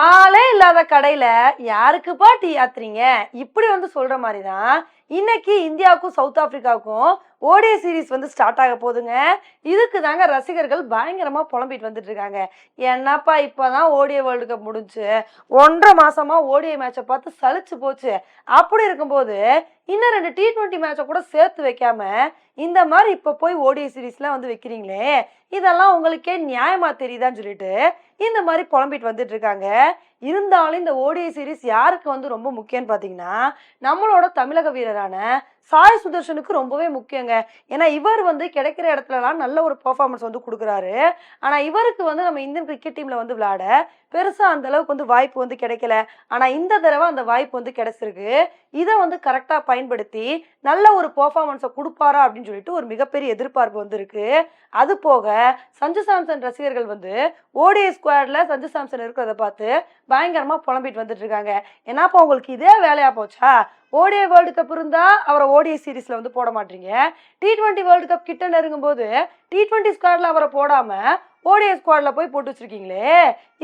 ஆளே இல்லாத கடையில யாருக்குப்பா டீ ஆத்துறீங்க? இப்படி வந்து சொல்ற மாதிரி தான் இன்னைக்கு இந்தியாவுக்கும் சவுத் ஆப்பிரிக்காவுக்கும் ஓடிய சீரிஸ் வந்து ஸ்டார்ட் ஆக போகுதுங்க. இதுக்கு தாங்க ரசிகர்கள் பயங்கரமாக புலம்பிட்டு வந்துட்டு இருக்காங்க. என்னப்பா இப்பதான் ஓடிய வேர்ல்டு கப் முடிஞ்சு ஒன்றரை மாசமா ஓடிய மேட்சை பார்த்து சலிச்சு போச்சு. அப்படி இருக்கும்போது இன்னும் ரெண்டு டி ட்வெண்ட்டி மேட்சை கூட சேர்த்து வைக்காம இந்த மாதிரி இப்போ போய் ஓடிய சீரீஸ்லாம் வந்து வைக்கிறீங்களே இதெல்லாம் உங்களுக்கே நியாயமா தெரியுதான்னு சொல்லிட்டு இந்த மாதிரி புலம்பிட்டு வந்துட்டு இருக்காங்க. இருந்தாலும் இந்த ஓடிய சீரிஸ் யாருக்கு வந்து ரொம்ப முக்கியம்னு பார்த்தீங்கன்னா நம்மளோட தமிழக வீரர் வீரரான சாய் சுதர்ஷனுக்கு ரொம்பவே முக்கியங்க. ஏன்னா இவர் வந்து கிடைக்கிற இடத்துலலாம் நல்ல ஒரு பர்ஃபார்மன்ஸ் வந்து கொடுக்குறாரு. ஆனால் இவருக்கு வந்து நம்ம இந்தியன் கிரிக்கெட் டீமில் வந்து விளையாட பெருசாக அந்த அளவுக்கு வந்து வாய்ப்பு வந்து கிடைக்கல. ஆனால் இந்த தடவை அந்த வாய்ப்பு வந்து கிடைச்சிருக்கு. இதை வந்து கரெக்டாக பயன்படுத்தி நல்ல ஒரு பர்ஃபார்மன்ஸை கொடுப்பாரா அப்படின்னு சொல்லிட்டு ஒரு மிகப்பெரிய எதிர்பார்ப்பு வந்து இருக்கு அது போக சஞ்சு சாம்சன் ரசிகர்கள் வந்து ஓடிஐ ஸ்குவாட்ல சஞ்சு சாம்சன் இருக்கிறத பார்த்து பயங்கரமாக புலம்பிட்டு வந்துட்டு இருக்காங்க. ஏன்னா அப்போ உங்களுக்கு இதே வேலையா போச்சா? ஓடிஐ வேர்ல்டு கப் இருந்தா அவரை ஓடிஐ சீரீஸில் வந்து போட மாட்டீங்க. டி டுவெண்ட்டி வேர்ல்டு கப் கிட்ட நெருங்கும் போது டி டுவெண்ட்டி ஸ்குவாடில் அவரை போடாமல் ஓடிஐ ஸ்குவாடில் போய் போட்டு வச்சுருக்கீங்களே.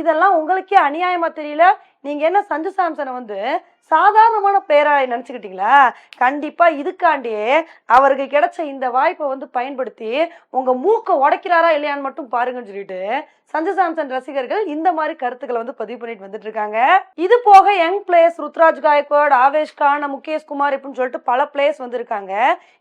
இதெல்லாம் உங்களுக்கே அநியாயமாக தெரியல. நீங்க என்ன சஞ்சு சாம்சனை வந்து சாதாரணமான பிளேயரா நினச்சிக்கிட்டீங்களா? கண்டிப்பா இதுக்காண்டியே அவருக்கு கிடைச்ச இந்த வாய்ப்பை வந்து பயன்படுத்தி உங்க மூக்கை உடைக்கிறாரா இல்லையான்னு மட்டும் பாருங்கன்னு சொல்லிட்டு சஞ்சு சாம்சன் ரசிகர்கள் இந்த மாதிரி கருத்துக்களை வந்து பதிவு பண்ணிட்டு வந்துட்டு இருக்காங்க. இது போக யங் பிளேயர்ஸ் ருத்ராஜ் காயக்வாட் ஆவேஷ் கான் முகேஷ் குமார் இப்படின்னு சொல்லிட்டு பல பிளேயர்ஸ் வந்திருக்காங்க.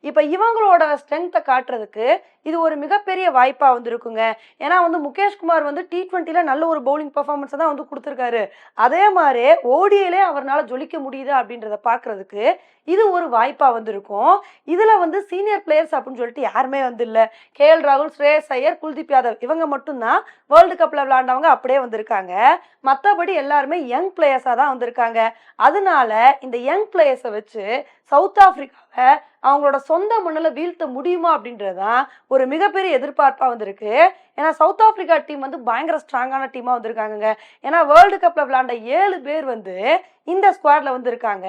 இப்போ இவங்களோட ஸ்ட்ரென்த்தை காட்டுறதுக்கு இது ஒரு மிகப்பெரிய வாய்ப்பா வந்து இருக்குங்க ஏன்னா வந்து முகேஷ் குமார் வந்து டி ட்வெண்ட்டில நல்ல ஒரு பவுலிங் பர்ஃபார்மன்ஸை தான் வந்து கொடுத்துருக்காரு. அதே மாதிரி ஓடியிலே அவர்னால ஜொலிக்க முடியுது அப்படின்றத பார்க்கறதுக்கு இது ஒரு வாய்ப்பாக வந்திருக்கும். இதில் வந்து சீனியர் பிளேயர்ஸ் அப்படின்னு சொல்லிட்டு யாருமே வந்து இல்லை. கே எல் ராகுல் ஸ்ரேயஸ் ஐயர் குல்தீப் யாதவ் இவங்க மட்டும்தான் வேர்ல்டு கப்பில் விளாண்டவங்க அப்படியே வந்திருக்காங்க. மற்றபடி எல்லாருமே யங் பிளேயர்ஸாக தான் வந்திருக்காங்க. அதனால இந்த யங் பிளேயர்ஸை வச்சு சவுத் ஆப்பிரிக்காவை அவங்களோட சொந்த மண்ணில் வீழ்த்த முடியுமா அப்படின்றது தான் ஒரு மிகப்பெரிய எதிர்பார்ப்பாக வந்திருக்கு. ஏன்னா சவுத் ஆப்பிரிக்கா டீம் வந்து பயங்கர ஸ்ட்ராங்கான டீமாக வந்திருக்காங்க ஏன்னா வேர்ல்டு கப்பில் விளாண்ட ஏழு பேர் வந்து இந்த ஸ்குவாட்ல வந்து இருக்காங்க.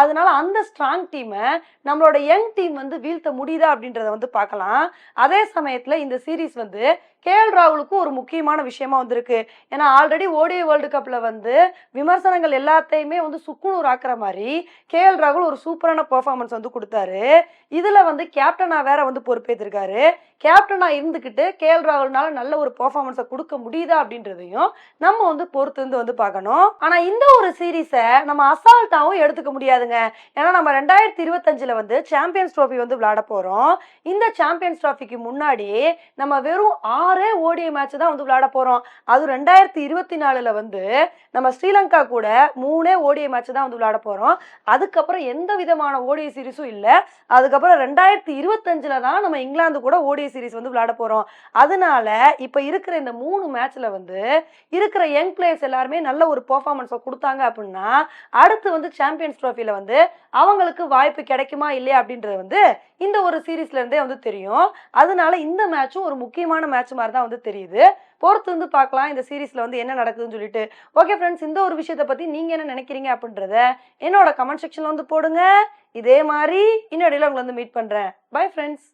அதனால அந்த ஸ்ட்ராங் டீமை நம்மளோட யங் டீம் வந்து வீழ்த்த முடியுதா அப்படின்றத வந்து பார்க்கலாம். அதே சமயத்தில் இந்த சீரீஸ் வந்து கேஎல் ராகுலுக்கும் ஒரு முக்கியமான விஷயமா வந்திருக்கு. ஏன்னா ஆல்ரெடி ஓடிஐ வேர்ல்டு கப்பில் வந்து விமர்சனங்கள் எல்லாத்தையுமே வந்து சுக்குநூறு ஆக்குற மாதிரி கேஎல் ராகுல் ஒரு சூப்பரான பெர்ஃபார்மன்ஸ் வந்து கொடுத்தாரு. இதில் வந்து கேப்டனாக வேற வந்து பொறுப்பேற்றிருக்காரு கேப்டனாக இருந்துக்கிட்டு கேஎல் ராகுல்னால நல்ல ஒரு பெர்ஃபார்மன்ஸை கொடுக்க முடியுதா அப்படின்றதையும் நம்ம வந்து பொறுத்து வந்து பார்க்கணும். ஆனால் இந்த ஒரு சீரீஸை நம்ம அசால்ட்டாவும் எடுத்துக்க முடியாதுங்க. ஏன்னா நம்ம ரெண்டாயிரத்தி இருபத்தஞ்சில் வந்து சாம்பியன்ஸ் ட்ராஃபி வந்து விளையாட போகிறோம் இந்த சாம்பியன்ஸ் ட்ராஃபிக்கு முன்னாடி நம்ம வெறும் ஆறே ஓடிஐ மேட்ச் தான் வந்து விளையாட போகிறோம் அது ரெண்டாயிரத்தி இருபத்தி நாலில் வந்து நம்ம ஸ்ரீலங்கா கூட மூணே ஓடிஐ மேட்ச் தான் வந்து விளையாட போகிறோம் அதுக்கப்புறம் எந்த விதமான ஓடிஐ சீரிஸும் இல்லை. அதுக்கப்புறம் ரெண்டாயிரத்தி இருபத்தஞ்சில் தான் நம்ம இங்கிலாந்து கூட ஓடிஐ சீரிஸ் வந்து விளையாட போகிறோம் அதனால இப்போ இருக்கிற இந்த மூணு மேட்ச்சில் வந்து இருக்கிற யங் பிளேயர்ஸ் எல்லாருமே நல்ல ஒரு பர்ஃபார்மன்ஸை கொடுத்தாங்க அப்படின்னா அடுத்து வந்து சாம்பியன்ஸ் ட்ரோஃபியில் வந்து அவங்களுக்கு வாய்ப்பு கிடைக்குமா இல்லையா அப்படின்றது வந்து இந்த ஒரு சீரீஸ்லேருந்தே வந்து தெரியும். அதனால இந்த மேட்சும் ஒரு முக்கியமான மேட்ச் மாதிரி தான் வந்து தெரியுது. பொறுத்து வந்து பார்க்கலாம் இந்த சீரீஸில் வந்து என்ன நடக்குதுன்னு சொல்லிட்டு. ஓகே ஃப்ரெண்ட்ஸ் இந்த ஒரு விஷயத்தை பற்றி நீங்க என்ன நினைக்கிறீங்க அப்படின்றத என்னோட கமெண்ட் செக்ஷனில் வந்து போடுங்க. இதே மாதிரி இன்னொடையில உங்களை வந்து மீட் பண்ணுறேன் பை ஃப்ரெண்ட்ஸ்